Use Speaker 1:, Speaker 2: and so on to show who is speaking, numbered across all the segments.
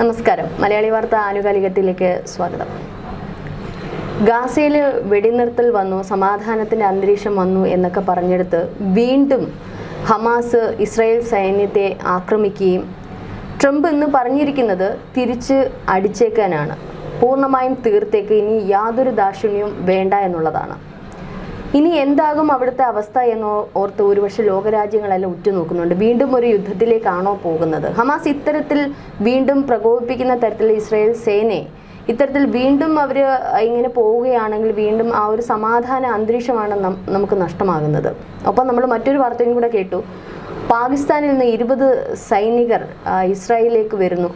Speaker 1: നമസ്കാരം. മലയാളി വാർത്ത ആനുകാലികത്തിലേക്ക് സ്വാഗതം. ഗാസയിൽ വെടിനിർത്തൽ വന്നു സമാധാനത്തിന്റെ അന്തരീക്ഷം വന്നു എന്നൊക്കെ പറഞ്ഞെടുത്ത് വീണ്ടും ഹമാസ് ഇസ്രായേൽ സൈന്യത്തെ ആക്രമിക്കുകയും ട്രംപ് ഇന്ന് പറഞ്ഞിരിക്കുന്നത് തിരിച്ച് അടിച്ചേക്കാനാണ്. പൂർണമായും തീർത്തേക്ക് ഇനി യാതൊരു ദാക്ഷിണ്യവും വേണ്ട എന്നുള്ളതാണ്. ഇനി എന്താകും അവിടുത്തെ അവസ്ഥ എന്ന് ഓർത്ത് ഒരുപക്ഷെ ലോകരാജ്യങ്ങളെല്ലാം ഉറ്റുനോക്കുന്നുണ്ട്. വീണ്ടും ഒരു യുദ്ധത്തിലേക്കാണോ പോകുന്നത്? ഹമാസ് ഇത്തരത്തിൽ വീണ്ടും പ്രകോപിപ്പിക്കുന്ന തരത്തിൽ ഇസ്രായേൽ സേനയെ ഇത്തരത്തിൽ വീണ്ടും അവർ ഇങ്ങനെ പോവുകയാണെങ്കിൽ വീണ്ടും ആ ഒരു സമാധാന അന്തരീക്ഷമാണ് നമുക്ക് നഷ്ടമാകുന്നത്. ഒപ്പം നമ്മൾ മറ്റൊരു വാർത്തയും കൂടെ കേട്ടു. പാകിസ്ഥാനിൽ നിന്ന് ഇരുപത് സൈനികർ ഇസ്രായേലിലേക്ക് വരുന്നു.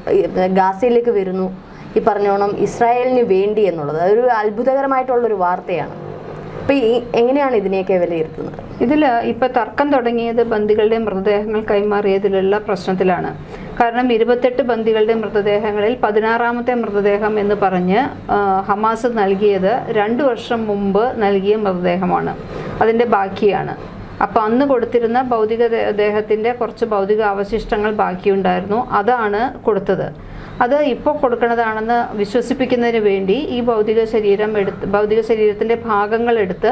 Speaker 1: ഗാസയിലേക്ക് വരുന്നു. ഈ പറഞ്ഞോണം ഇസ്രായേലിന് വേണ്ടി എന്നുള്ളത്. അതൊരു അത്ഭുതകരമായിട്ടുള്ളൊരു വാർത്തയാണ്. അപ്പൊ ഈ എങ്ങനെയാണ് ഇതിനെയൊക്കെ വിലയിരുത്തുന്നത്?
Speaker 2: ഇതിൽ ഇപ്പൊ തർക്കം തുടങ്ങിയത് ബന്ദികളുടെ മൃതദേഹങ്ങൾ കൈമാറിയതിലുള്ള പ്രശ്നത്തിലാണ്. കാരണം ഇരുപത്തെട്ട് ബന്ദികളുടെ മൃതദേഹങ്ങളിൽ പതിനാറാമത്തെ മൃതദേഹം എന്ന് പറഞ്ഞ് ഹമാസ് നൽകിയത് രണ്ട് വർഷം മുമ്പ് നൽകിയ മൃതദേഹമാണ്. അതിന്റെ ബാക്കിയാണ്. അപ്പോൾ അന്ന് കൊടുത്തിരുന്ന ഭൗതിക ദേഹത്തിന്റെ കുറച്ച് ഭൗതിക അവശിഷ്ടങ്ങൾ ബാക്കിയുണ്ടായിരുന്നു. അതാണ് കൊടുത്തത്. അത് ഇപ്പോൾ കൊടുക്കുന്നതാണെന്ന് വിശ്വസിപ്പിക്കുന്നതിന് വേണ്ടി ഈ ഭൗതിക ശരീരം എടുത്ത് ഭൗതിക ശരീരത്തിന്റെ ഭാഗങ്ങൾ എടുത്ത്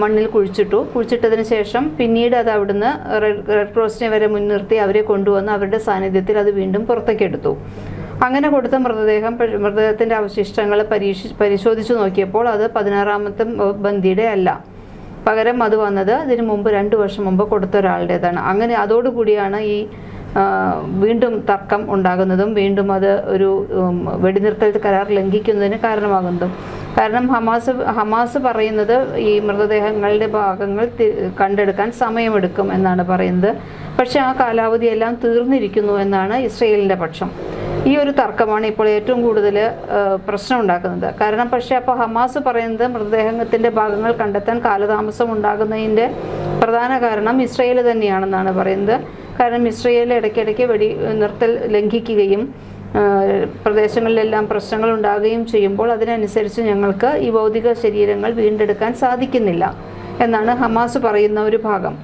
Speaker 2: മണ്ണിൽ കുഴിച്ചിട്ടു. കുഴിച്ചിട്ടതിന് ശേഷം പിന്നീട് അത് അവിടുന്ന് റെഡ് ക്രോസിനെ വരെ മുൻനിർത്തി അവരെ കൊണ്ടുവന്ന് അവരുടെ സാന്നിധ്യത്തിൽ അത് വീണ്ടും പുറത്തേക്കെടുത്തു അങ്ങനെ കൊടുത്ത മൃതദേഹം മൃതദേഹത്തിന്റെ അവശിഷ്ടങ്ങൾ പരീക്ഷി പരിശോധിച്ചു നോക്കിയപ്പോൾ അത് പതിനാറാമത്തെ ബന്ദിയുടെ അല്ല. പകരം അത് വന്നത് ഇതിനു മുമ്പ് രണ്ട് വർഷം മുമ്പ് കൊടുത്ത ഒരാളുടേതാണ്. അങ്ങനെ അതോടുകൂടിയാണ് ഈ വീണ്ടും തർക്കം ഉണ്ടാകുന്നതും വീണ്ടും അത് ഒരു വെടിനിർത്തൽ കരാർ ലംഘിക്കുന്നതിന് കാരണമാകുന്നതും. കാരണം ഹമാസ് ഹമാസ് പറയുന്നത് ഈ മൃതദേഹങ്ങളുടെ ഭാഗങ്ങൾ കണ്ടെടുക്കാൻ സമയമെടുക്കും എന്നാണ് പറയുന്നത്. പക്ഷേ ആ കാലാവധിയെല്ലാം തീർന്നിരിക്കുന്നു എന്നാണ് ഇസ്രയേലിന്റെ പക്ഷം. ഈ ഒരു തർക്കമാണ് ഇപ്പോൾ ഏറ്റവും കൂടുതൽ പ്രശ്നം ഉണ്ടാക്കുന്നത്. കാരണം പക്ഷേ അപ്പോൾ ഹമാസ് പറയുന്നത് മൃതദേഹത്തിന്റെ ഭാഗങ്ങൾ കണ്ടെത്താൻ കാലതാമസം ഉണ്ടാകുന്നതിന്റെ പ്രധാന കാരണം ഇസ്രയേൽ തന്നെയാണെന്നാണ് പറയുന്നത്. കാരണം ഇസ്രയേൽ ഇടയ്ക്കിടയ്ക്ക് വെടി നിർത്തൽ ലംഘിക്കുകയും പ്രദേശങ്ങളിലെല്ലാം പ്രശ്നങ്ങൾ ഉണ്ടാകുകയും ചെയ്യുമ്പോൾ അതിനനുസരിച്ച് ഞങ്ങൾക്ക് ഈ ഭൗതിക ശരീരങ്ങൾ വീണ്ടെടുക്കാൻ സാധിക്കുന്നില്ല എന്നാണ് ഹമാസ് പറയുന്ന ഒരു ഭാഗം.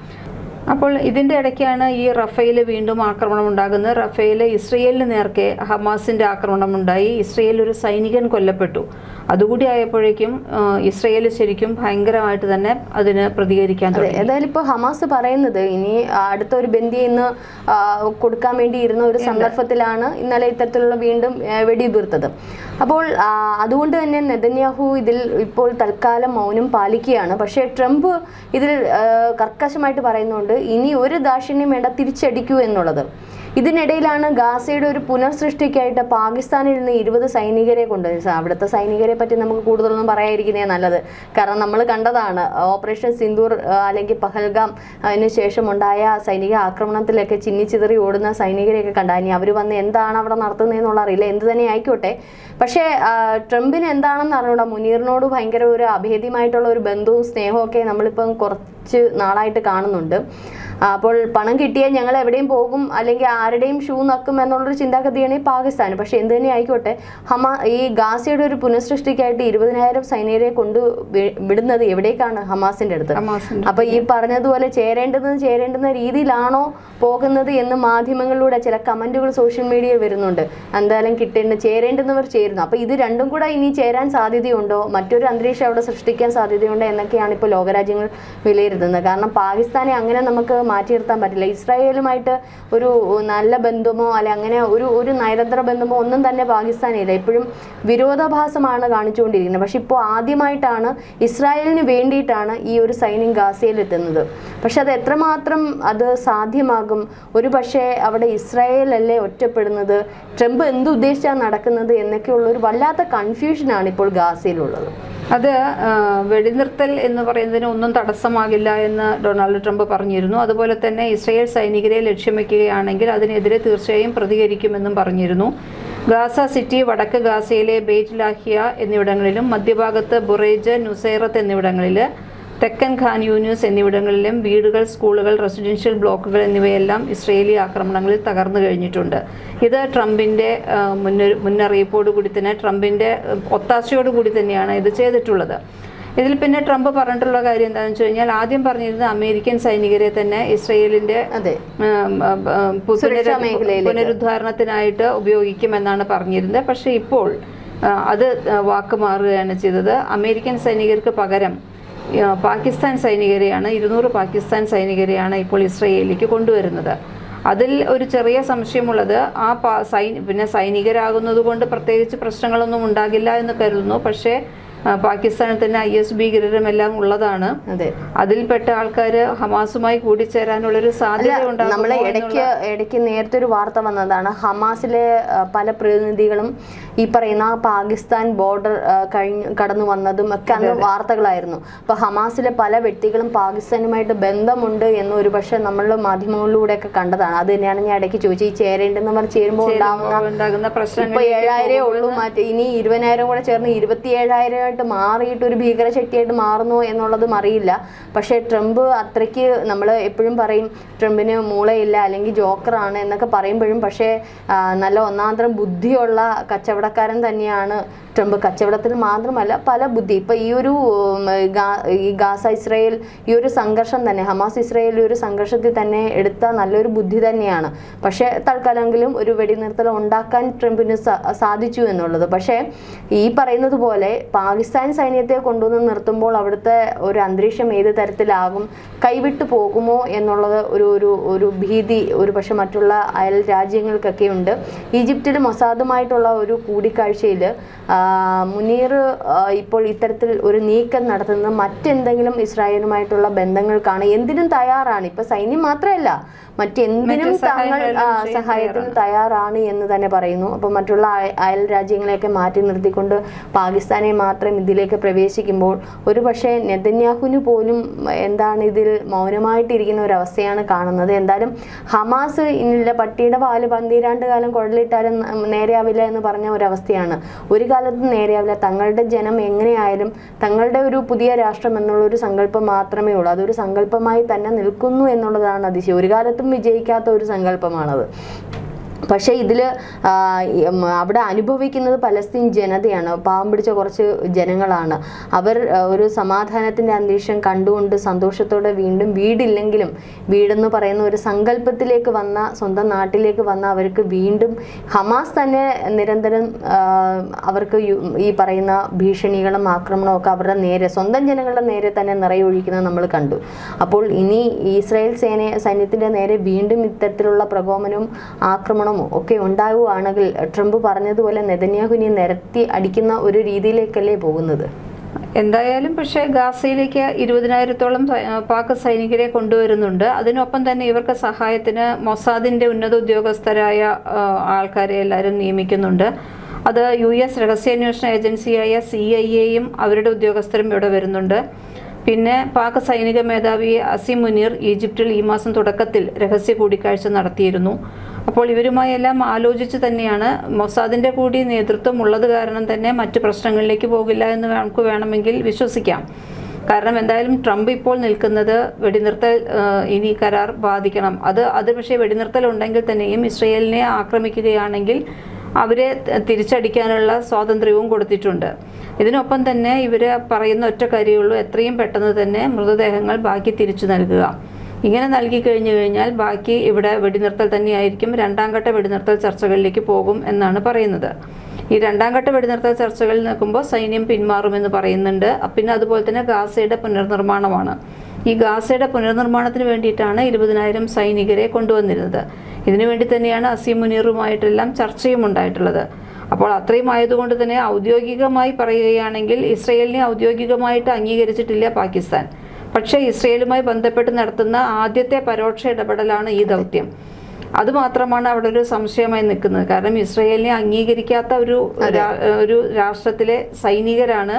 Speaker 2: അപ്പോൾ ഇതിന്റെ ഇടയ്ക്കാണ് ഈ റഫേൽ വീണ്ടും ആക്രമണം ഉണ്ടാകുന്നത്. റഫേൽ ഇസ്രയേലിന് നേർക്കെ ഹമാസിന്റെ ആക്രമണം ഉണ്ടായി. ഇസ്രയേൽ ഒരു സൈനികൻ കൊല്ലപ്പെട്ടു. അതുകൂടി ആയപ്പോഴേക്കും ഇസ്രയേൽ ശരിക്കും ഭയങ്കരമായിട്ട് തന്നെ അതിന് പ്രതികരിക്കാൻ തുടങ്ങി.
Speaker 1: ഏതായാലും ഇപ്പൊ ഹമാസ് പറയുന്നത് ഇനി അടുത്ത ഒരു ബന്ദിയെ ഇന്ന് കൊടുക്കാൻ വേണ്ടി ഇരുന്ന ഒരു സന്ദർഭത്തിലാണ് ഇന്നലെ ഇത്തരത്തിലുള്ള വീണ്ടും വെടിയുതിർത്തത്. അപ്പോൾ അതുകൊണ്ട് തന്നെ നെതന്യാഹു ഇതിൽ ഇപ്പോൾ തൽക്കാലം മൗനം പാലിക്കുകയാണ്. പക്ഷേ ട്രംപ് ഇതിൽ കർക്കശമായിട്ട് പറയുന്നുണ്ട് ഇനി ഒരു ദാക്ഷിണ്യം വേണ്ട തിരിച്ചടിക്കൂ എന്നുള്ളത്. ഇതിനിടയിലാണ് ഗാസയുടെ ഒരു പുനഃസൃഷ്ടിക്കായിട്ട് പാകിസ്ഥാനിൽ നിന്ന് ഇരുപത് സൈനികരെ കൊണ്ട് അവിടുത്തെ സൈനികരെ പറ്റി നമുക്ക് കൂടുതലൊന്നും പറയാതിരിക്കുന്നേ നല്ലത്. കാരണം നമ്മൾ കണ്ടതാണ് ഓപ്പറേഷൻ സിന്ദൂർ അല്ലെങ്കിൽ പഹൽഗാം അതിന് ശേഷം ഉണ്ടായ സൈനിക ആക്രമണത്തിലൊക്കെ ചിന്നിച്ചിതറി ഓടുന്ന സൈനികരെയൊക്കെ കണ്ട ഇനി അവർ വന്ന് എന്താണ് അവിടെ നടത്തുന്നതെന്നുള്ള അറിയില്ല എന്ത് തന്നെ ആയിക്കോട്ടെ. പക്ഷേ ട്രംപിന് എന്താണെന്ന് അറിഞ്ഞൂടാ മുനീറിനോട് ഭയങ്കര ഒരു അഭേദ്യമായിട്ടുള്ള ഒരു ബന്ധവും സ്നേഹവും ഒക്കെ നമ്മളിപ്പം കുറച്ച് നാളായിട്ട് കാണുന്നുണ്ട്. അപ്പോൾ പണം കിട്ടിയാൽ ഞങ്ങൾ എവിടെയും പോകും അല്ലെങ്കിൽ ആരുടെയും ഷൂ നക്കും എന്നുള്ളൊരു ചിന്താഗതിയാണ് ഈ പാകിസ്ഥാൻ. പക്ഷേ എന്ത് തന്നെ ആയിക്കോട്ടെ ഹമാ ഈ ഗാസയുടെ ഒരു പുനഃസൃഷ്ടിക്കായിട്ട് ഇരുപതിനായിരം സൈനികരെ കൊണ്ട് വിടുന്നത് എവിടേക്കാണ്? ഹമാസിന്റെ അടുത്ത്. അപ്പൊ ഈ പറഞ്ഞതുപോലെ ചേരേണ്ടത് ചേരേണ്ടുന്ന രീതിയിലാണോ പോകുന്നത് എന്ന് മാധ്യമങ്ങളിലൂടെ ചില കമന്റുകൾ സോഷ്യൽ മീഡിയയിൽ വരുന്നുണ്ട്. എന്തായാലും കിട്ടേണ്ട ചേരേണ്ടുന്നവർ ചേരുന്നു. അപ്പൊ ഇത് രണ്ടും കൂടെ ഇനി ചേരാൻ സാധ്യതയുണ്ടോ? മറ്റൊരു അന്തരീക്ഷം അവിടെ സൃഷ്ടിക്കാൻ സാധ്യതയുണ്ടോ എന്നൊക്കെയാണ് ഇപ്പോൾ ലോകരാജ്യങ്ങൾ വിലയിരുത്തുന്നത്. കാരണം പാകിസ്ഥാനെ അങ്ങനെ നമുക്ക് മാറ്റി നിർത്താൻ പറ്റില്ല. ഇസ്രായേലുമായിട്ട് ഒരു നല്ല ബന്ധമോ അല്ലെ അങ്ങനെ ഒരു ഒരു നയതന്ത്ര ബന്ധമോ ഒന്നും തന്നെ പാകിസ്ഥാനില്ല. എപ്പോഴും വിരോധാഭാസമാണ് കാണിച്ചുകൊണ്ടിരിക്കുന്നത്. പക്ഷെ ഇപ്പോൾ ആദ്യമായിട്ടാണ് ഇസ്രായേലിന് വേണ്ടിയിട്ടാണ് ഈ ഒരു സൈന്യം ഗാസയിൽ എത്തുന്നത് പക്ഷെ അത് എത്രമാത്രം അത് സാധ്യമാകും? ഒരു പക്ഷേ അവിടെ ഇസ്രായേലല്ലേ ഒറ്റപ്പെടുന്നത്? ട്രംപ് എന്തുദ്ദേശിച്ചാണ് നടക്കുന്നത് എന്നൊക്കെയുള്ള ഒരു വല്ലാത്ത കൺഫ്യൂഷനാണ് ഇപ്പോൾ ഗാസയിലുള്ളത്.
Speaker 2: അത് വെടിനിർത്തൽ എന്ന് പറയുന്നതിന് ഒന്നും തടസ്സമാകില്ല എന്ന് ഡൊണാൾഡ് ട്രംപ് പറഞ്ഞിരുന്നു. അതുപോലെ തന്നെ ഇസ്രയേൽ സൈനികരെ ലക്ഷ്യം വയ്ക്കുകയാണെങ്കിൽ അതിനെതിരെ തീർച്ചയായും പ്രതികരിക്കുമെന്നും പറഞ്ഞിരുന്നു. ഗാസ സിറ്റി വടക്ക് ഗാസയിലെ ബെയ്റ്റ് ലാഹിയ എന്നിവിടങ്ങളിലും മധ്യഭാഗത്ത് ബുറേജ് നുസൈറത്ത് എന്നിവിടങ്ങളിൽ തെക്കൻ ഖാൻ യൂനിയസ് എന്നിവിടങ്ങളിലും വീടുകൾ സ്കൂളുകൾ റെസിഡൻഷ്യൽ ബ്ലോക്കുകൾ എന്നിവയെല്ലാം ഇസ്രയേലി ആക്രമണങ്ങളിൽ തകർന്നു കഴിഞ്ഞിട്ടുണ്ട്. ഇത് ട്രംപിന്റെ മുന്നറിയിപ്പോട് കൂടി തന്നെ ട്രംപിന്റെ ഒത്താശയോട് കൂടി തന്നെയാണ് ഇത് ചെയ്തിട്ടുള്ളത്. ഇതിൽ പിന്നെ ട്രംപ് പറഞ്ഞിട്ടുള്ള കാര്യം എന്താണെന്ന് വെച്ച് കഴിഞ്ഞാൽ ആദ്യം പറഞ്ഞിരുന്നത് അമേരിക്കൻ സൈനികരെ തന്നെ ഇസ്രയേലിന്റെ പുനരു- പുനരുദ്ധാരണത്തിനായിട്ട് ഉപയോഗിക്കുമെന്നാണ് പറഞ്ഞിരുന്നത്. പക്ഷേ ഇപ്പോൾ അത് വാക്ക് മാറുകയാണ് ചെയ്തത്. അമേരിക്കൻ സൈനികർക്ക് പകരം പാകിസ്ഥാൻ സൈനികരെയാണ് ഇരുന്നൂറ് പാകിസ്ഥാൻ സൈനികരെയാണ് ഇപ്പോൾ ഇസ്രയേലിലേക്ക് കൊണ്ടുവരുന്നത്. അതിൽ ഒരു ചെറിയ സംശയമുള്ളത് ആ സൈ പിന്നെ സൈനികരാകുന്നത് കൊണ്ട് പ്രത്യേകിച്ച് പ്രശ്നങ്ങളൊന്നും ഉണ്ടാകില്ല എന്ന് കരുതുന്നു. പക്ഷേ പാകിസ്ഥാനിൽ തന്നെ ഐ എസ് ഭീകരരും എല്ലാം ഉള്ളതാണ്.
Speaker 1: അതെ.
Speaker 2: അതിൽപ്പെട്ട ആൾക്കാർ ഹമാസുമായി കൂടിച്ചേരാനുള്ളൊരു സാധ്യത നമ്മളെ
Speaker 1: നമ്മൾ ഇടയ്ക്ക് ഇടയ്ക്ക് നേരത്തെ ഒരു വാർത്ത വന്നതാണ്. ഹമാസിലെ പല പ്രതിനിധികളും ഈ പറയുന്ന പാകിസ്ഥാൻ ബോർഡർ കഴിഞ്ഞ് കടന്നു വന്നതും ഒക്കെ അന്ന് വാർത്തകളായിരുന്നു. അപ്പൊ ഹമാസിലെ പല വ്യക്തികളും പാകിസ്ഥാനുമായിട്ട് ബന്ധമുണ്ട് എന്ന് ഒരു പക്ഷെ നമ്മൾ മാധ്യമങ്ങളിലൂടെ ഒക്കെ കണ്ടതാണ്. അത് തന്നെയാണ് ഞാൻ ഇടയ്ക്ക് ചോദിച്ചത്. ഈ ചേരേണ്ടെന്ന് പറഞ്ഞ് ചേരുമ്പോൾ
Speaker 2: ഉണ്ടാകുന്ന
Speaker 1: ഇപ്പൊ ഏഴായിരേ ഉള്ളൂ. മാറ്റി ഇനി ഇരുപതിനായിരം കൂടെ ചേർന്ന് ഇരുപത്തി ഏഴായിരമായിട്ട് മാറിയിട്ട് ഒരു ഭീകരശക്തിയായിട്ട് മാറുന്നു എന്നുള്ളതും അറിയില്ല. പക്ഷേ ട്രംപ് അത്രയ്ക്ക് നമ്മൾ എപ്പോഴും പറയും ട്രംപിന് മൂളയില്ല അല്ലെങ്കിൽ ജോക്കറാണ് എന്നൊക്കെ പറയുമ്പോഴും പക്ഷേ നല്ല ഒന്നാന്തരം ബുദ്ധിയുള്ള കച്ചവടക്കാരൻ തന്നെയാണ് ട്രംപ്. കച്ചവടത്തിൽ മാത്രമല്ല പല ബുദ്ധി. ഇപ്പൊ ഈ ഒരു ഈ ഗാസ ഇസ്രയേൽ ഈ ഒരു സംഘർഷം തന്നെ ഹമാസ് ഇസ്രയേൽ ഒരു സംഘർഷത്തിൽ തന്നെ എടുത്ത നല്ലൊരു ബുദ്ധി തന്നെയാണ്. പക്ഷേ തൽക്കാലമെങ്കിലും ഒരു വെടിനിർത്തൽ ഉണ്ടാക്കാൻ ട്രംപിന് സാധിച്ചു എന്നുള്ളത്. പക്ഷേ ഈ പറയുന്നത് പോലെ പാകിസ്ഥാൻ സൈന്യത്തെ കൊണ്ടുവന്ന് നിർത്തുമ്പോൾ അവിടുത്തെ ഒരു അന്തരീക്ഷം ഏത് തരത്തിലാകും കൈവിട്ടു പോകുമോ എന്നുള്ളത് ഒരു ഒരു ഒരു ഭീതി ഒരു പക്ഷെ മറ്റുള്ള അയൽ രാജ്യങ്ങൾക്കൊക്കെ ഉണ്ട്. ഈജിപ്തിൽ മൊസാദുമായിട്ടുള്ള ഒരു കൂടിക്കാഴ്ചയിൽ മുനീർ ഇപ്പോൾ ഇത്തരത്തിൽ ഒരു നീക്കം നടത്തുന്നത് മറ്റെന്തെങ്കിലും ഇസ്രായേലുമായിട്ടുള്ള ബന്ധങ്ങൾക്കാണ് എന്തിനും തയ്യാറാണ്. ഇപ്പൊ സൈന്യം മാത്രമല്ല മറ്റെന്തിനും
Speaker 2: മറ്റ്
Speaker 1: താങ്കൾ സഹായത്തിന് തയ്യാറാണ്. എന്ന് തന്നെ പറയുന്നു. അപ്പോൾ മറ്റുള്ള അയൽ രാജ്യങ്ങളെയൊക്കെ മാറ്റി നിർത്തിക്കൊണ്ട് പാകിസ്ഥാനെ മാത്രം ഇതിലേക്ക് പ്രവേശിക്കുമ്പോൾ ഒരു പക്ഷേ നെതന്യാഹുവിന് പോലും എന്താണ് ഇതിൽ മൗനമായിട്ടിരിക്കുന്ന ഒരു അവസ്ഥയാണ് കാണുന്നത്. എന്തായാലും ഹമാസ് ഇന്നില്ല പട്ടിയുടെ പാൽ പന്തിരാണ്ട് കാലം കുഴലിട്ടാലും നേരെയാവില്ല എന്ന് പറഞ്ഞ ഒരവസ്ഥയാണ്. ഒരു കാലത്തും നേരെയാവില്ല. തങ്ങളുടെ ജനം എങ്ങനെയായാലും തങ്ങളുടെ ഒരു പുതിയ രാഷ്ട്രം എന്നുള്ള ഒരു സങ്കല്പം മാത്രമേ ഉള്ളൂ. അതൊരു സങ്കല്പമായി തന്നെ നിൽക്കുന്നു എന്നുള്ളതാണ് അതിശയം. ഒരു കാലത്തും വിജയിക്കാത്ത ഒരു സങ്കല്പമാണത്. പക്ഷേ ഇതിൽ അവിടെ അനുഭവിക്കുന്നത് പലസ്തീൻ ജനതയാണ്. പാവം പിടിച്ച കുറച്ച് ജനങ്ങളാണ്. അവർ ഒരു സമാധാനത്തിന്റെ അന്തരീക്ഷം കണ്ടുകൊണ്ട് സന്തോഷത്തോടെ വീണ്ടും വീടില്ലെങ്കിലും വീടെന്ന് പറയുന്ന ഒരു സങ്കല്പത്തിലേക്ക് വന്ന സ്വന്തം നാട്ടിലേക്ക് വന്ന അവർക്ക് വീണ്ടും ഹമാസ് തന്നെ നിരന്തരം അവർക്ക് ഈ പറയുന്ന ഭീഷണികളും ആക്രമണവും ഒക്കെ അവരുടെ നേരെ സ്വന്തം ജനങ്ങളുടെ നേരെ തന്നെ നിറയൊഴിക്കുന്നത് നമ്മൾ കണ്ടു. അപ്പോൾ ഇനി ഇസ്രായേൽ സേന സൈന്യത്തിന്റെ നേരെ വീണ്ടും ഇത്തരത്തിലുള്ള പ്രകോപനവും ആക്രമണമോ ഒക്കെ ഉണ്ടാവുകയാണെങ്കിൽ ട്രംപ് പറഞ്ഞതുപോലെ നെതന്യാഹുവിനെ നിരത്തി അടിക്കുന്ന ഒരു രീതിയിലേക്കല്ലേ പോകുന്നത്?
Speaker 2: എന്തായാലും പക്ഷേ ഗാസയിലേക്ക് ഇരുപതിനായിരത്തോളം പാക് സൈനികരെ കൊണ്ടുവരുന്നുണ്ട്. അതിനൊപ്പം തന്നെ ഇവർക്ക് സഹായത്തിന് മൊസാദിന്റെ ഉന്നത ഉദ്യോഗസ്ഥരായ ആൾക്കാരെ എല്ലാവരും നിയമിക്കുന്നുണ്ട്. അത് യു എസ് രഹസ്യാന്വേഷണ ഏജൻസിയായ സി ഐ എയും അവരുടെ ഉദ്യോഗസ്ഥരും ഇവിടെ വരുന്നുണ്ട്. പിന്നെ പാക് സൈനിക മേധാവി അസിം മുനീർ ഈജിപ്തിൽ ഈ മാസം തുടക്കത്തിൽ രഹസ്യ കൂടിക്കാഴ്ച നടത്തിയിരുന്നു. അപ്പോൾ ഇവരുമായി എല്ലാം ആലോചിച്ച് തന്നെയാണ് മൊസാദിന്റെ കൂടി നേതൃത്വം ഉള്ളത് കാരണം തന്നെ മറ്റ് പ്രശ്നങ്ങളിലേക്ക് പോകില്ല എന്ന് നമുക്ക് വേണമെങ്കിൽ വിശ്വസിക്കാം. കാരണം എന്തായാലും ട്രംപ് ഇപ്പോൾ നിൽക്കുന്നത് വെടിനിർത്തൽ ഇനി കരാർ ബാധിക്കണം. അത് അത് പക്ഷേ വെടിനിർത്തൽ ഉണ്ടെങ്കിൽ തന്നെയും ഇസ്രയേലിനെ ആക്രമിക്കുകയാണെങ്കിൽ അവരെ തിരിച്ചടിക്കാനുള്ള സ്വാതന്ത്ര്യവും കൊടുത്തിട്ടുണ്ട്. ഇതിനൊപ്പം തന്നെ ഇവർ പറയുന്ന ഒറ്റ കാര്യമുള്ളൂ എത്രയും പെട്ടെന്ന് തന്നെ മൃതദേഹങ്ങൾ ബാക്കി തിരിച്ചു നൽകുക. ഇങ്ങനെ നൽകി കഴിഞ്ഞു കഴിഞ്ഞാൽ ബാക്കി ഇവിടെ വെടിനിർത്തൽ തന്നെയായിരിക്കും. രണ്ടാം ഘട്ട വെടിനിർത്തൽ ചർച്ചകളിലേക്ക് പോകും എന്നാണ് പറയുന്നത്. ഈ രണ്ടാം ഘട്ട വെടിനിർത്തൽ ചർച്ചകളിൽ നിൽക്കുമ്പോൾ സൈന്യം പിന്മാറുമെന്ന് പറയുന്നുണ്ട്. പിന്നെ അതുപോലെ തന്നെ ഗാസയുടെ പുനർനിർമ്മാണമാണ്. ഈ ഗാസയുടെ പുനർനിർമ്മാണത്തിന് വേണ്ടിയിട്ടാണ് ഇരുപതിനായിരം സൈനികരെ കൊണ്ടുവന്നിരുന്നത്. ഇതിനുവേണ്ടി തന്നെയാണ് അസീം മുനീറുമായിട്ടെല്ലാം ചർച്ചയും ഉണ്ടായിട്ടുള്ളത്. അപ്പോൾ അത്രയും ആയതുകൊണ്ട് തന്നെ ഔദ്യോഗികമായി പറയുകയാണെങ്കിൽ ഇസ്രയേലിനെ ഔദ്യോഗികമായിട്ട് അംഗീകരിച്ചിട്ടില്ല പാകിസ്ഥാൻ. പക്ഷേ ഇസ്രയേലുമായി ബന്ധപ്പെട്ട് നടത്തുന്ന ആദ്യത്തെ പരോക്ഷ ഇടപെടലാണ് ഈ ദൗത്യം. അതുമാത്രമാണ് അവിടെ ഒരു സംശയമായി നിൽക്കുന്നത്. കാരണം ഇസ്രയേലിനെ അംഗീകരിക്കാത്ത ഒരു ഒരു രാഷ്ട്രത്തിലെ സൈനികരാണ്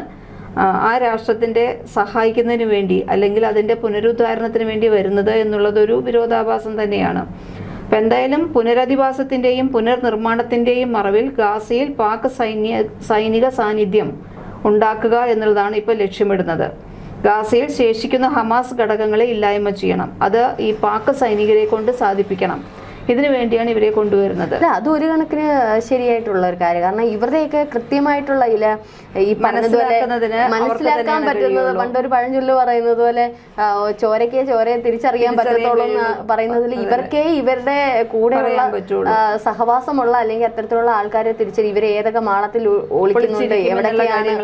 Speaker 2: ആ, രാഷ്ട്രത്തിന്റെ സഹായിക്കുന്നതിന് വേണ്ടി അല്ലെങ്കിൽ അതിന്റെ പുനരുദ്ധാരണത്തിന് വേണ്ടി വരുന്നത് എന്നുള്ളതൊരു വിരോധാഭാസം തന്നെയാണ്. അപ്പം എന്തായാലും പുനരധിവാസത്തിന്റെയും പുനർനിർമ്മാണത്തിന്റെയും മറവിൽ ഗാസയിൽ പാക് സൈന്യ സൈനിക സാന്നിധ്യം ഉണ്ടാക്കുക എന്നുള്ളതാണ് ഇപ്പോൾ ലക്ഷ്യമിടുന്നത്. ഗാസയിൽ ശേഷിക്കുന്ന ഹമാസ് ഘടകങ്ങളെ ഇല്ലായ്മ ചെയ്യണം. അത് ഈ പാക് സൈനികരെ കൊണ്ട് സാധിപ്പിക്കണം. ഇതിനു വേണ്ടിയാണ് ഇവരെ കൊണ്ടുവരുന്നത്.
Speaker 1: അത് ഒരു കണക്കിന് ശരിയായിട്ടുള്ള ഒരു കാര്യം. കാരണം ഇവരുടെയൊക്കെ കൃത്യമായിട്ടുള്ള ഇല ഈ പറഞ്ഞതുപോലെ മനസ്സിലാക്കാൻ പറ്റുന്നത്. പണ്ടൊരു പഴഞ്ചൊല്ല് പറയുന്നത് പോലെ ചോരക്കേ ചോരയെ തിരിച്ചറിയാൻ പറ്റത്തുള്ളൂ എന്ന് പറയുന്നതിൽ ഇവർക്കേ ഇവരുടെ കൂടെയുള്ള സഹവാസമുള്ള അല്ലെങ്കിൽ അത്തരത്തിലുള്ള ആൾക്കാരെ തിരിച്ചറി ഇവരെ ഏതൊക്കെ മാളത്തിൽ ഒളിക്കുന്നുണ്ട് എവിടെയൊക്കെയാണ്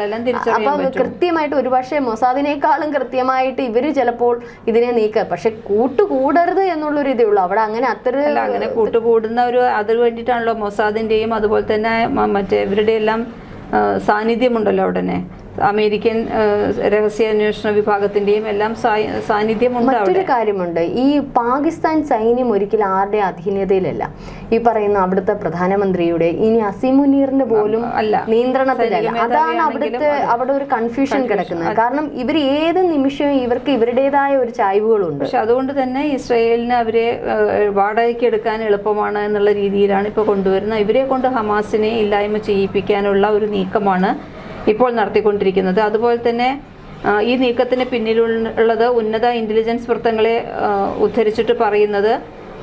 Speaker 1: അപ്പം. കൃത്യമായിട്ട് ഒരുപക്ഷെ മൊസാദിനേക്കാളും കൃത്യമായിട്ട് ഇവർ ചിലപ്പോൾ ഇതിനെ നീക്കുക. പക്ഷെ കൂട്ടുകൂടരുത് എന്നുള്ളൊരു ഇതേ ഉള്ളൂ. അവിടെ അങ്ങനെ അത്ര
Speaker 2: അങ്ങനെ കൂട്ടുകൂടുന്ന ഒരു അതിന് വേണ്ടിയിട്ടാണല്ലോ മൊസാദിന്റെയും അതുപോലെ തന്നെ മറ്റേ ഇവരുടെ എല്ലാം സാന്നിധ്യമുണ്ടല്ലോ തന്നെ അമേരിക്കൻ രഹസ്യാന്വേഷണ വിഭാഗത്തിന്റെയും എല്ലാം സാന്നിധ്യമുണ്ട്
Speaker 1: മറ്റൊരു കാര്യമുണ്ട്. ഈ പാകിസ്ഥാൻ സൈന്യം ഒരിക്കലും ആരുടെ അധീനതയിലല്ല. ഈ പറയുന്ന അവിടുത്തെ പ്രധാനമന്ത്രിയുടെ ഇനി അസിമുനീറിന്റെ പോലും
Speaker 2: അല്ല.
Speaker 1: നിയന്ത്രണത്തിലല്ല. അതാണ് അവിടുത്തെ അവിടെ ഒരു കൺഫ്യൂഷൻ കിടക്കുന്നത്. കാരണം ഇവർ ഏത് നിമിഷവും ഇവർക്ക് ഇവരുടേതായ ഒരു ചായ്വുകളുണ്ട്.
Speaker 2: പക്ഷെ അതുകൊണ്ട് തന്നെ ഇസ്രയേലിന് അവരെ വാടകയ്ക്ക് എടുക്കാൻ എളുപ്പമാണ് എന്നുള്ള രീതിയിലാണ് ഇപ്പോൾ കൊണ്ടുവരുന്നത്. ഇവരെ കൊണ്ട് ഹമാസിനെ ഇല്ലായ്മ ചെയ്യിപ്പിക്കാനുള്ള ഒരു നീക്കമാണ് ഇപ്പോൾ നടത്തിക്കൊണ്ടിരിക്കുന്നത്. അതുപോലെ തന്നെ ഈ നീക്കത്തിന് പിന്നിലുള്ളത് ഉന്നത ഇന്റലിജൻസ് വൃത്തങ്ങളെ ഉദ്ധരിച്ചിട്ട് പറയുന്നത്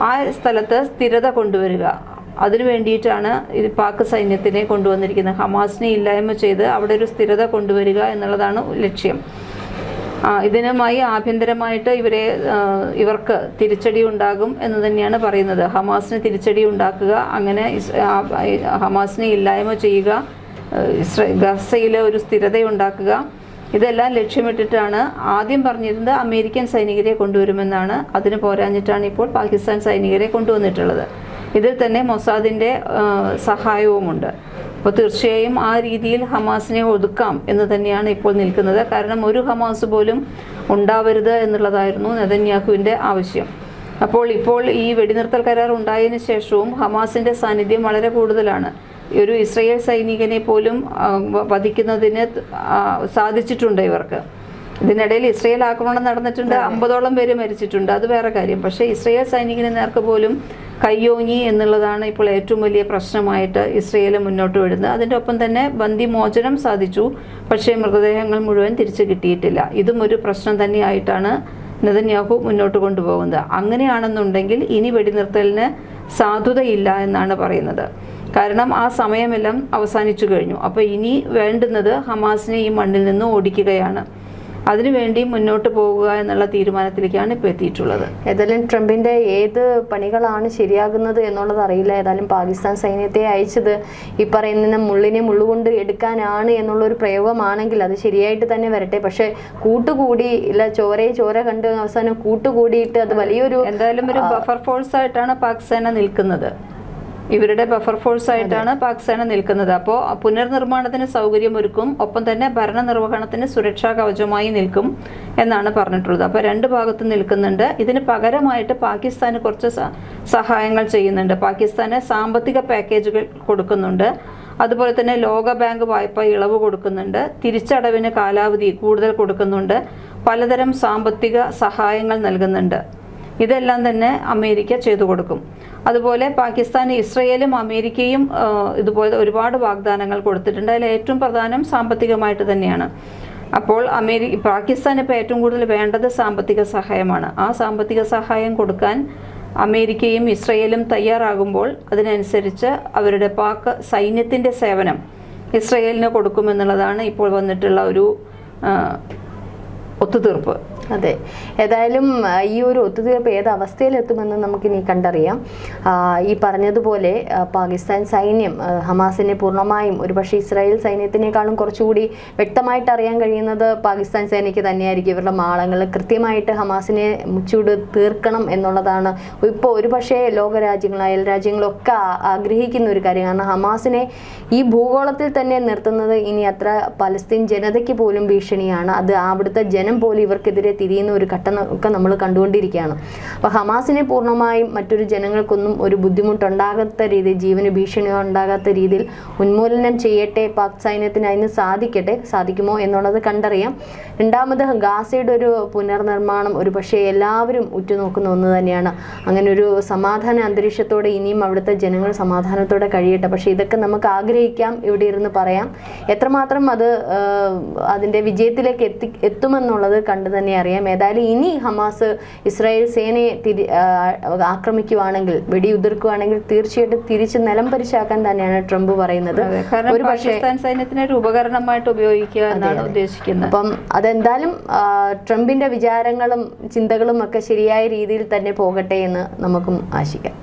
Speaker 2: ആ സ്ഥലത്ത് സ്ഥിരത കൊണ്ടുവരിക. അതിനു വേണ്ടിയിട്ടാണ് ഇത് പാക് സൈന്യത്തിനെ കൊണ്ടുവന്നിരിക്കുന്നത്. ഹമാസിനെ ഇല്ലായ്മ ചെയ്ത് അവിടെ ഒരു സ്ഥിരത കൊണ്ടുവരിക എന്നുള്ളതാണ് ലക്ഷ്യം. ഇതിനുമായി ആഭ്യന്തരമായിട്ട് ഇവരെ ഇവർക്ക് തിരിച്ചടി ഉണ്ടാകും എന്ന് തന്നെയാണ് പറയുന്നത്. ഹമാസിന് തിരിച്ചടി ഉണ്ടാക്കുക അങ്ങനെ ഹമാസിനെ ഇല്ലായ്മ ചെയ്യുക ഇസ്ര ഒരു സ്ഥിരതയുണ്ടാക്കുക. ഇതെല്ലാം ലക്ഷ്യമിട്ടിട്ടാണ് ആദ്യം പറഞ്ഞിരുന്നത് അമേരിക്കൻ സൈനികരെ കൊണ്ടുവരുമെന്നാണ്. അതിന് പോരാഞ്ഞിട്ടാണ് ഇപ്പോൾ പാകിസ്ഥാൻ സൈനികരെ കൊണ്ടുവന്നിട്ടുള്ളത്. ഇതിൽ തന്നെ മൊസാദിന്റെ സഹായവുമുണ്ട്. അപ്പോൾ തീർച്ചയായും ആ രീതിയിൽ ഹമാസിനെ ഒതുക്കാം എന്ന് തന്നെയാണ് ഇപ്പോൾ നിൽക്കുന്നത്. കാരണം ഒരു ഹമാസ് പോലും ഉണ്ടാവരുത് എന്നുള്ളതായിരുന്നു നെതന്യാഹുവിന്റെ ആവശ്യം. അപ്പോൾ ഇപ്പോൾ ഈ വെടിനിർത്തൽ കരാർ ഉണ്ടായതിനു ശേഷവും ഹമാസിന്റെ സാന്നിധ്യം വളരെ കൂടുതലാണ്. ഒരു ഇസ്രയേൽ സൈനികനെ പോലും വധിക്കുന്നതിന് സാധിച്ചിട്ടുണ്ട് ഇവർക്ക്. ഇതിനിടയിൽ ഇസ്രയേൽ ആക്രമണം നടന്നിട്ടുണ്ട് അമ്പതോളം പേര് മരിച്ചിട്ടുണ്ട്. അത് വേറെ കാര്യം. പക്ഷേ ഇസ്രയേൽ സൈനികന് നേർക്ക് പോലും കയ്യോങ്ങി എന്നുള്ളതാണ് ഇപ്പോൾ ഏറ്റവും വലിയ പ്രശ്നമായിട്ട് ഇസ്രയേൽ മുന്നോട്ട് വരുന്നത്. അതിന്റെ ഒപ്പം തന്നെ ബന്ദി മോചനം സാധിച്ചു. പക്ഷേ മൃതദേഹങ്ങൾ മുഴുവൻ തിരിച്ചു കിട്ടിയിട്ടില്ല. ഇതും ഒരു പ്രശ്നം തന്നെയായിട്ടാണ് നെതന്യാഹു മുന്നോട്ട് കൊണ്ടുപോകുന്നത്. അങ്ങനെയാണെന്നുണ്ടെങ്കിൽ ഇനി വെടിനിർത്തലിന് സാധുതയില്ല എന്നാണ് പറയുന്നത്. കാരണം ആ സമയമെല്ലാം അവസാനിച്ചു കഴിഞ്ഞു. അപ്പോൾ ഇനി വേണ്ടുന്നത് ഹമാസിനെ ഈ മണ്ണിൽ നിന്ന് ഓടിക്കുകയാണ്. അതിനുവേണ്ടി മുന്നോട്ട് പോകുക എന്നുള്ള തീരുമാനത്തിലേക്കാണ് ഇപ്പോൾ എത്തിയിട്ടുള്ളത്.
Speaker 1: ഏതായാലും ട്രംപിന്റെ ഏത് പണികളാണ് ശരിയാകുന്നത് എന്നുള്ളത് അറിയില്ല. ഏതായാലും പാകിസ്ഥാൻ സൈന്യത്തെ അയച്ചത് ഈ പറയുന്ന മുള്ളിനെ മുള്ളുകൊണ്ട് എടുക്കാനാണ് എന്നുള്ള ഒരു പ്രയോഗമാണെങ്കിൽ അത് ശരിയായിട്ട് തന്നെ വരട്ടെ. പക്ഷെ കൂട്ടുകൂടി ഇല്ല ചോരയെ ചോര കണ്ട് അവസാനം കൂട്ടുകൂടിയിട്ട് അത് വലിയൊരു
Speaker 2: എന്തായാലും ഒരു ബഫർ ഫോഴ്സ് ആയിട്ടാണ് പാക് സേന നിൽക്കുന്നത്. ഇവരുടെ ബഫർ ഫോഴ്സ് ആയിട്ടാണ് പാക് സേന നിൽക്കുന്നത്. അപ്പോൾ പുനർനിർമ്മാണത്തിന് സൗകര്യമൊരുക്കും ഒപ്പം തന്നെ ഭരണനിർവഹണത്തിന് സുരക്ഷാ കവചമായി നിൽക്കും എന്നാണ് പറഞ്ഞിട്ടുള്ളത്. അപ്പോൾ രണ്ട് ഭാഗത്തും നിൽക്കുന്നുണ്ട്. ഇതിന് പകരമായിട്ട് പാകിസ്ഥാന് കുറച്ച് സഹായങ്ങൾ ചെയ്യുന്നുണ്ട്. പാകിസ്ഥാന് സാമ്പത്തിക പാക്കേജുകൾ കൊടുക്കുന്നുണ്ട്. അതുപോലെ തന്നെ ലോക ബാങ്ക് വായ്പ ഇളവ് കൊടുക്കുന്നുണ്ട്. തിരിച്ചടവിന് കാലാവധി കൂടുതൽ കൊടുക്കുന്നുണ്ട്. പലതരം സാമ്പത്തിക സഹായങ്ങൾ നൽകുന്നുണ്ട്. ഇതെല്ലാം തന്നെ അമേരിക്ക ചെയ്തു കൊടുക്കും. അതുപോലെ പാകിസ്ഥാൻ ഇസ്രയേലും അമേരിക്കയും ഇതുപോലെ ഒരുപാട് വാഗ്ദാനങ്ങൾ കൊടുത്തിട്ടുണ്ട്. അതിൽ ഏറ്റവും പ്രധാനം സാമ്പത്തികമായിട്ട് തന്നെയാണ്. അപ്പോൾ അമേരിക്ക പാകിസ്ഥാൻ ഇപ്പോൾ ഏറ്റവും കൂടുതൽ വേണ്ടത് സാമ്പത്തിക സഹായമാണ്. ആ സാമ്പത്തിക സഹായം കൊടുക്കാൻ അമേരിക്കയും ഇസ്രയേലും തയ്യാറാകുമ്പോൾ അതിനനുസരിച്ച് അവരുടെ പാക് സൈന്യത്തിന്റെ സേവനം ഇസ്രയേലിന് കൊടുക്കുമെന്നുള്ളതാണ് ഇപ്പോൾ വന്നിട്ടുള്ള ഒരു ഒത്തുതീർപ്പ്.
Speaker 1: അതെ. ഏതായാലും ഈ ഒരു ഒത്തുതീർപ്പ് ഏത് അവസ്ഥയിലെത്തുമെന്ന് നമുക്കിനി കണ്ടറിയാം. ഈ പറഞ്ഞതുപോലെ പാകിസ്ഥാൻ സൈന്യം ഹമാസിനെ പൂർണമായും ഒരുപക്ഷെ ഇസ്രായേൽ സൈന്യത്തിനേക്കാളും കുറച്ചുകൂടി വ്യക്തമായിട്ട് അറിയാൻ കഴിയുന്നത് പാകിസ്ഥാൻ സേനയ്ക്ക് തന്നെയായിരിക്കും. ഇവരുടെ മാളങ്ങൾ കൃത്യമായിട്ട് ഹമാസിനെ മുച്ചൂട് തീർക്കണം എന്നുള്ളതാണ്. ഇപ്പോൾ ഒരുപക്ഷെ ലോകരാജ്യങ്ങൾ അയൽ രാജ്യങ്ങളൊക്കെ ആഗ്രഹിക്കുന്ന ഒരു കാര്യം. കാരണം ഹമാസിനെ ഈ ഭൂഗോളത്തിൽ തന്നെ നിർത്തുന്നത് ഇനി അത്ര പലസ്തീൻ ജനതയ്ക്ക് പോലും ഭീഷണിയാണ്. അത് അവിടുത്തെ ജനം പോലും ഇവർക്കെതിരെ തിരിയുന്ന ഒരു ഘട്ടം ഒക്കെ നമ്മൾ കണ്ടുകൊണ്ടിരിക്കുകയാണ്. അപ്പോൾ ഹമാസിനെ പൂർണമായും മറ്റൊരു ജനങ്ങൾക്കൊന്നും ഒരു ബുദ്ധിമുട്ടുണ്ടാകാത്ത രീതിയിൽ ജീവന് ഭീഷണി ഉണ്ടാകാത്ത രീതിയിൽ ഉന്മൂലനം ചെയ്യട്ടെ പാക് സൈന്യത്തിന് അതിന് സാധിക്കട്ടെ സാധിക്കുമോ എന്നുള്ളത് കണ്ടറിയാം. രണ്ടാമത് ഗാസയുടെ ഒരു പുനർനിർമ്മാണം ഒരു പക്ഷേ എല്ലാവരും ഉറ്റുനോക്കുന്ന ഒന്ന് തന്നെയാണ്. അങ്ങനെ ഒരു സമാധാന അന്തരീക്ഷത്തോടെ ഇനിയും അവിടുത്തെ ജനങ്ങൾ സമാധാനത്തോടെ കഴിയട്ടെ. പക്ഷേ ഇതൊക്കെ നമുക്ക് ആഗ്രഹിക്കാം ഇവിടെ ഇരുന്ന് പറയാം. എത്രമാത്രം അത് അതിന്റെ വിജയത്തിലേക്ക് എത്തി എത്തുമെന്നുള്ളത് കണ്ടു തന്നെ അറിയാം. ഏതായാലും ഇനി ഹമാസ് ഇസ്രായേൽ സേനയെ തിരി ആക്രമിക്കുവാണെങ്കിൽ വെടിയുതിർക്കുവാണെങ്കിൽ തീർച്ചയായിട്ടും തിരിച്ച് നിലം പരിശാക്കാൻ തന്നെയാണ് ട്രംപ് പറയുന്നത്. ഒരു പക്ഷേ
Speaker 2: സൈന്യത്തിന് ഒരു ഉപകരണമായിട്ട് ഉപയോഗിക്കുക എന്നാണ് ഉദ്ദേശിക്കുന്നത്.
Speaker 1: അപ്പം അതെന്തായാലും ട്രംപിന്റെ വിചാരങ്ങളും ചിന്തകളും ഒക്കെ ശരിയായ രീതിയിൽ തന്നെ പോകട്ടെ എന്ന് നമുക്കും ആശിക്കാം.